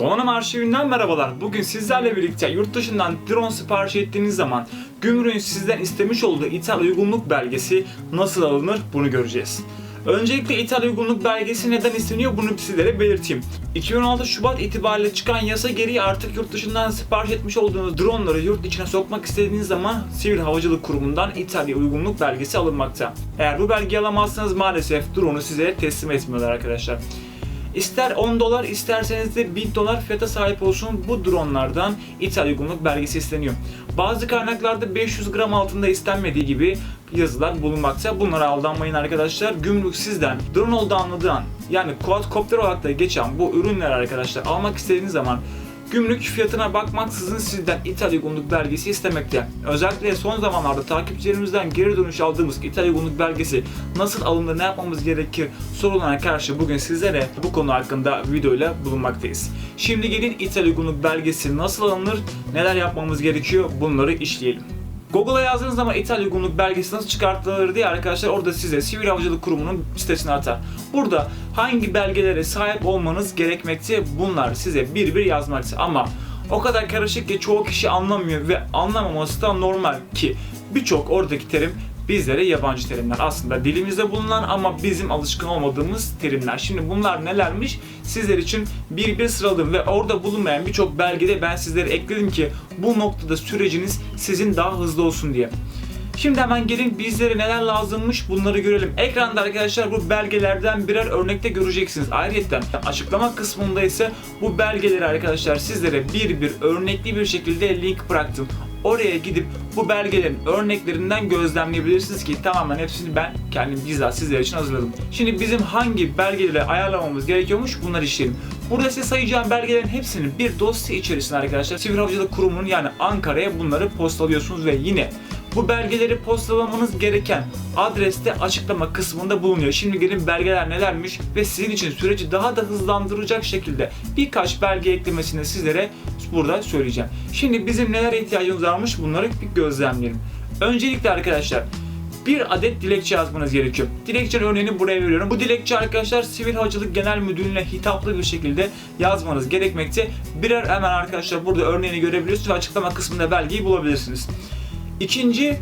Donanım arşivinden merhabalar. Bugün sizlerle birlikte yurt dışından drone sipariş ettiğiniz zaman gümrüğün sizden istemiş olduğu ithal uygunluk belgesi nasıl alınır bunu göreceğiz. Öncelikle ithal uygunluk belgesi neden isteniyor bunu sizlere belirteyim. 2016 Şubat itibariyle çıkan yasa gereği artık yurt dışından sipariş etmiş olduğunuz droneları yurt içine sokmak istediğiniz zaman Sivil Havacılık Kurumu'ndan ithal uygunluk belgesi alınmakta. Eğer bu belgeyi alamazsanız maalesef drone'u size teslim etmiyorlar arkadaşlar. İster 10 dolar isterseniz de 1000 dolar fiyata sahip olsun bu dronlardan ithal uygunluk belgesi isteniyor. Bazı kaynaklarda 500 gram altında istenmediği gibi yazılar bulunmakta. Bunlara aldanmayın arkadaşlar. Gümrük sizden drone olduğu anladığı an yani quadcopter olarak da geçen bu ürünleri arkadaşlar almak istediğiniz zaman Gümrük fiyatına bakmaksızın sizden ithal uygunluk belgesi istemekte. Özellikle son zamanlarda takipçilerimizden geri dönüş aldığımız ithal uygunluk belgesi nasıl alınır, ne yapmamız gerekir sorularına karşı bugün sizlere bu konu hakkında videoyla bulunmaktayız. Şimdi gelin ithal uygunluk belgesi nasıl alınır, neler yapmamız gerekiyor bunları işleyelim. Google'a yazdığınız zaman ithal uygunluk belgesi nasıl çıkartılır diye arkadaşlar orada size Sivil Havacılık Kurumu'nun sitesine atar. Burada hangi belgelere sahip olmanız gerekmekte bunlar size bir bir yazmakta ama o kadar karışık ki çoğu kişi anlamıyor ve anlamaması da normal ki birçok oradaki terim bizlere yabancı terimler. Aslında dilimizde bulunan ama bizim alışkın olmadığımız terimler. Şimdi bunlar nelermiş? Sizler için bir bir sıraladım ve orada bulunmayan birçok belgede ben sizlere ekledim ki bu noktada süreciniz sizin daha hızlı olsun diye. Şimdi hemen gelin bizlere neler lazımmış bunları görelim. Ekranda arkadaşlar bu belgelerden birer örnekte göreceksiniz. Ayrıca açıklama kısmında ise bu belgeleri arkadaşlar sizlere bir bir örnekli bir şekilde link bıraktım. Oraya gidip bu belgelerin örneklerinden gözlemleyebilirsiniz ki tamamen hepsini ben kendim bizzat sizler için hazırladım. Şimdi bizim hangi belgeleri ayarlamamız gerekiyormuş bunları işleyelim. Burada size sayacağım belgelerin hepsini bir dosya içerisinde arkadaşlar Sivil Havacılık Kurumu'nun yani Ankara'ya bunları postalıyorsunuz ve yine bu belgeleri postalamanız gereken adreste açıklama kısmında bulunuyor. Şimdi gelin belgeler nelermiş ve sizin için süreci daha da hızlandıracak şekilde birkaç belge eklemesini sizlere burada söyleyeceğim. Şimdi bizim nelere ihtiyacımız varmış bunları bir gözlemleyelim. Öncelikle arkadaşlar bir adet dilekçe yazmanız gerekiyor. Dilekçenin örneğini buraya veriyorum. Bu dilekçe arkadaşlar Sivil Havacılık Genel Müdürlüğü'ne hitaplı bir şekilde yazmanız gerekmekte. Birer hemen arkadaşlar burada örneğini görebiliyorsunuz ve açıklama kısmında belgeyi bulabilirsiniz. İkinci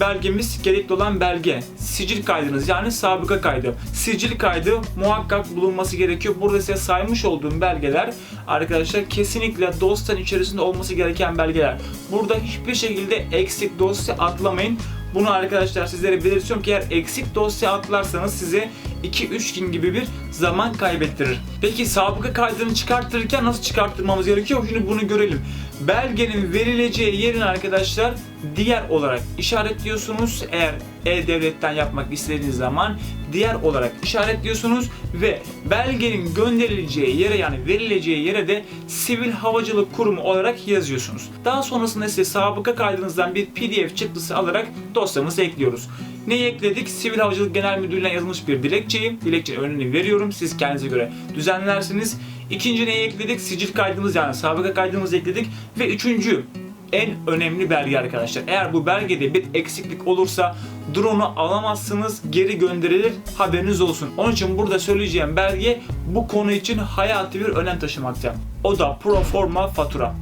belgemiz gerekli olan belge. Sicil kaydınız yani sabıka kaydı. Sicil kaydı muhakkak bulunması gerekiyor. Burada size saymış olduğum belgeler arkadaşlar kesinlikle dosyanın içerisinde olması gereken belgeler. Burada hiçbir şekilde eksik dosya atlamayın. Bunu arkadaşlar sizlere belirtiyorum ki eğer eksik dosya atlarsanız size 2-3 gün gibi bir zaman kaybettirir. Peki sabıka kaydını çıkartırken nasıl çıkarttırmamız gerekiyor? Şimdi bunu görelim. Belgenin verileceği yerin arkadaşlar diğer olarak işaretliyorsunuz. Eğer e-devletten yapmak istediğiniz zaman diğer olarak işaretliyorsunuz ve belgenin gönderileceği yere yani verileceği yere de Sivil Havacılık Kurumu olarak yazıyorsunuz. Daha sonrasında ise sabıka kaydınızdan bir PDF çıktısı alarak dosyamıza ekliyoruz. Neyi ekledik? Sivil Havacılık Genel Müdürlüğü'ne yazılmış bir dilekçeyi. Dilekçenin önünü veriyorum. Siz kendinize göre düzenlersiniz. İkinci neyi ekledik? Sicil kaydımız yani sabıka kaydımızı ekledik. Ve üçüncü en önemli belge arkadaşlar. Eğer bu belgede bir eksiklik olursa drone'u alamazsınız, geri gönderilir. Haberiniz olsun. Onun için burada söyleyeceğim belge bu konu için hayati bir önem taşımakta. O da proforma fatura.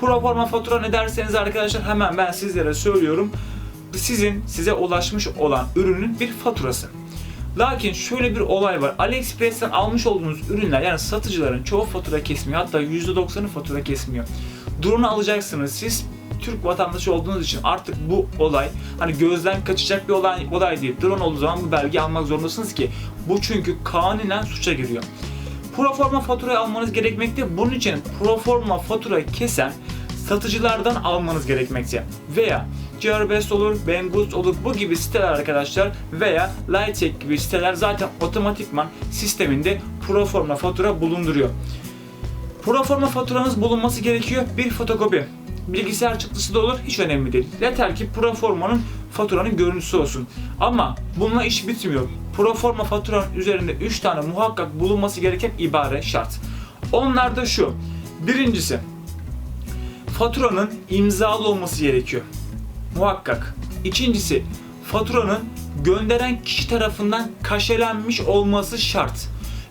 Proforma fatura ne derseniz arkadaşlar hemen ben sizlere söylüyorum. Sizin size ulaşmış olan ürünün bir faturası. Lakin şöyle bir olay var. AliExpress'ten almış olduğunuz ürünler yani satıcıların çoğu fatura kesmiyor. Hatta %90'ı fatura kesmiyor. Drone alacaksınız siz Türk vatandaşı olduğunuz için artık bu olay hani gözden kaçacak bir olay, olay değil. Drone olduğu zaman bu belgeyi almak zorundasınız ki bu çünkü kanunen suça giriyor. Proforma faturayı almanız gerekmekte. Bunun için proforma faturayı kesen satıcılardan almanız gerekmekte. Veya Gearbest olur, Banggood olur bu gibi siteler arkadaşlar veya Lightech gibi siteler zaten otomatikman sisteminde proforma fatura bulunduruyor. Proforma faturanız bulunması gerekiyor. Bir fotokopi. Bilgisayar çıktısı da olur. Hiç önemli değil. Yeter ki proformanın faturanın görüntüsü olsun. Ama bununla iş bitmiyor. Proforma faturanın üzerinde 3 tane muhakkak bulunması gereken ibare şart. Onlar da şu. Birincisi faturanın imzalı olması gerekiyor. Muhakkak. İkincisi faturanın gönderen kişi tarafından kaşelenmiş olması şart.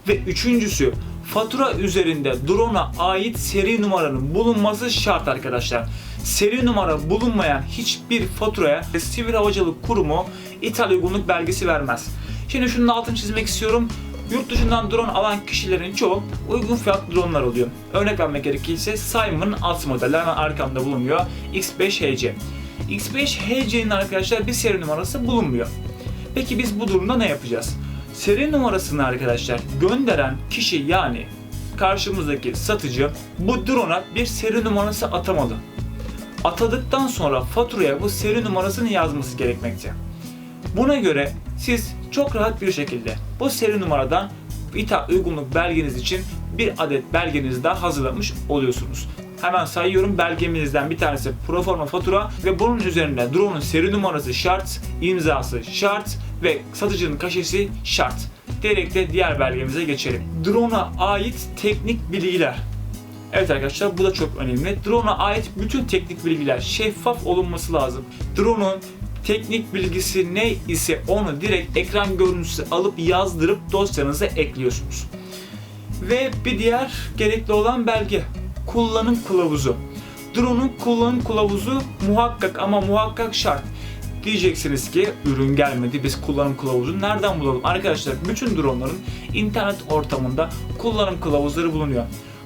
Ve üçüncüsü fatura üzerinde drone'a ait seri numaranın bulunması şart arkadaşlar. Seri numara bulunmayan hiçbir faturaya Sivil Havacılık Kurumu ithal uygunluk belgesi vermez. Şimdi şunun altını çizmek istiyorum. Yurt dışından drone alan kişilerin çoğu uygun fiyatlı dronelar oluyor. Örnek vermek gerekirse Simon'ın alt modeli hemen arkamda bulunuyor. X5HC. X5HC'nin arkadaşlar bir seri numarası bulunmuyor. Peki biz bu durumda ne yapacağız? Seri numarasını arkadaşlar gönderen kişi yani karşımızdaki satıcı bu drone'a bir seri numarası atamalı. Atadıktan sonra faturaya bu seri numarasını yazması gerekmekte. Buna göre siz çok rahat bir şekilde bu seri numaradan ithal uygunluk belgeniz için bir adet belgenizi daha hazırlamış oluyorsunuz. Hemen sayıyorum belgemizden bir tanesi proforma fatura ve bunun üzerinde drone'un seri numarası şart, imzası şart ve satıcının kaşesi şart. Diyerek de diğer belgemize geçelim. Drone'a ait teknik bilgiler. Evet arkadaşlar bu da çok önemli. Drone'a ait bütün teknik bilgiler şeffaf olunması lazım. Drone'un teknik bilgisi ne ise onu direkt ekran görüntüsü alıp yazdırıp dosyanıza ekliyorsunuz. Ve bir diğer gerekli olan belge kullanım kılavuzu. Drone'un kullanım kılavuzu muhakkak ama muhakkak şart. Diyeceksiniz ki ürün gelmedi biz kullanım kılavuzunu nereden bulalım? Arkadaşlar bütün droneların internet ortamında kullanım kılavuzları bulunuyor.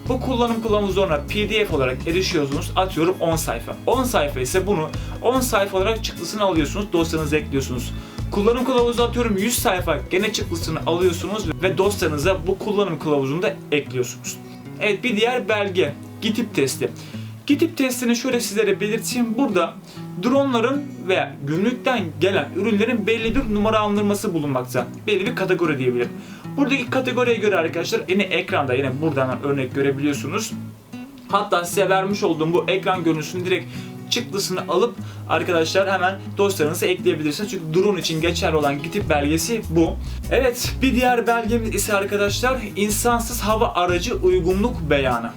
Bu kullanım kılavuzlarına PDF olarak erişiyorsunuz. Atıyorum 10 sayfa. 10 sayfa ise bunu 10 sayfa olarak çıktısını alıyorsunuz. Dosyanıza ekliyorsunuz. Kullanım kılavuzu atıyorum 100 sayfa. Gene çıktısını alıyorsunuz ve dosyanıza bu kullanım kılavuzunu da ekliyorsunuz. Evet bir diğer belge. GİTİP testi. GİTİP testini şöyle sizlere belirteyim. Burada dronların veya gümrükten gelen ürünlerin belli bir numara alınması bulunmakta. Belli bir kategori diyebilirim. Buradaki kategoriye göre arkadaşlar yine ekranda yine buradan örnek görebiliyorsunuz. Hatta size vermiş olduğum bu ekran görüntüsünü direkt çıktısını alıp arkadaşlar hemen dosyanıza ekleyebilirsiniz. Çünkü drone için geçerli olan GİTİP belgesi bu. Evet bir diğer belgemiz ise arkadaşlar insansız hava aracı uygunluk beyanı.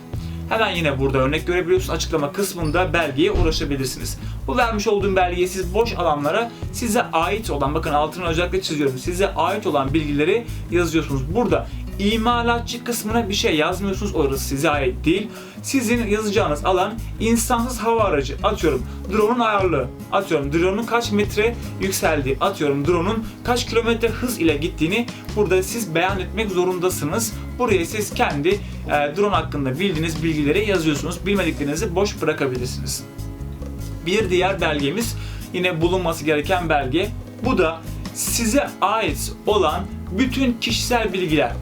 Hemen yine burada örnek görebiliyorsunuz. Açıklama kısmında belgeye ulaşabilirsiniz. Bu vermiş olduğum belgeyi siz boş alanlara size ait olan, bakın altını özellikle çiziyorum. Size ait olan bilgileri yazıyorsunuz. Burada imalatçı kısmına bir şey yazmıyorsunuz. Orası size ait değil. Sizin yazacağınız alan insansız hava aracı. Atıyorum drone'un ayarlığı. Atıyorum drone'un kaç metre yükseldiği. Atıyorum drone'un kaç kilometre hız ile gittiğini burada siz beyan etmek zorundasınız. Buraya siz kendi e, drone hakkında bildiğiniz bilgileri yazıyorsunuz. Bilmediklerinizi boş bırakabilirsiniz. Bir diğer belgemiz yine bulunması gereken belge. Bu da size ait olan bütün kişisel bilgiler.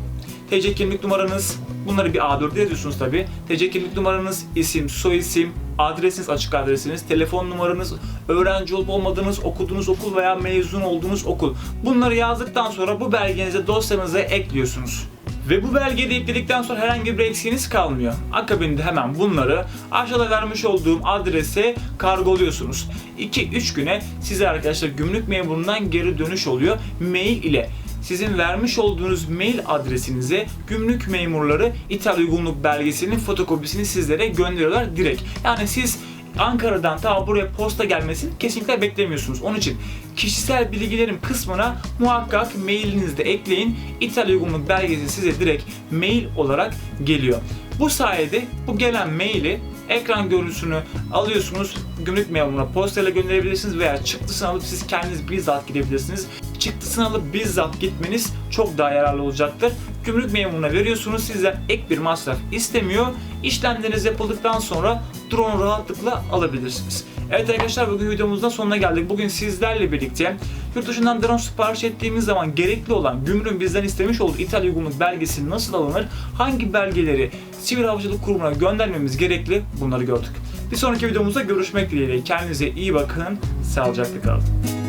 TC kimlik numaranız, bunları bir A4'e yazıyorsunuz tabi. TC kimlik numaranız, isim, soyisim, adresiniz, açık adresiniz, telefon numaranız, öğrenci olup olmadığınız, okuduğunuz okul veya mezun olduğunuz okul. Bunları yazdıktan sonra bu belgenizi dosyanıza ekliyorsunuz. Ve bu belgeyi de ekledikten sonra herhangi bir eksiğiniz kalmıyor. Akabinde hemen bunları aşağıda vermiş olduğum adrese kargoluyorsunuz. 2-3 güne size arkadaşlar gümrük memurundan geri dönüş oluyor mail ile sizin vermiş olduğunuz mail adresinize gümrük memurları ithal uygunluk belgesinin fotokopisini sizlere gönderiyorlar direkt. Yani siz Ankara'dan ta buraya posta gelmesini kesinlikle beklemiyorsunuz. Onun için kişisel bilgilerim kısmına muhakkak mailinizde ekleyin. İthal uygunluk belgesi size direkt mail olarak geliyor. Bu sayede bu gelen maili ekran görüntüsünü alıyorsunuz. Gümrük memuruna postayla gönderebilirsiniz veya çıktısını alıp siz kendiniz bizzat gidebilirsiniz. Çıktısını alıp bizzat gitmeniz çok daha yararlı olacaktır. Gümrük memuruna veriyorsunuz. Sizden ek bir masraf istemiyor. İşlemleriniz yapıldıktan sonra drone rahatlıkla alabilirsiniz. Evet arkadaşlar bugün videomuzun sonuna geldik. Bugün sizlerle birlikte yurt dışından drone sipariş ettiğimiz zaman gerekli olan gümrüğün bizden istemiş olduğu ithal uygunluk belgesi nasıl alınır? Hangi belgeleri Sivil Havacılık Kurumu'na göndermemiz gerekli? Bunları gördük. Bir sonraki videomuzda görüşmek dileğiyle. Kendinize iyi bakın. Sağlıcakla kalın.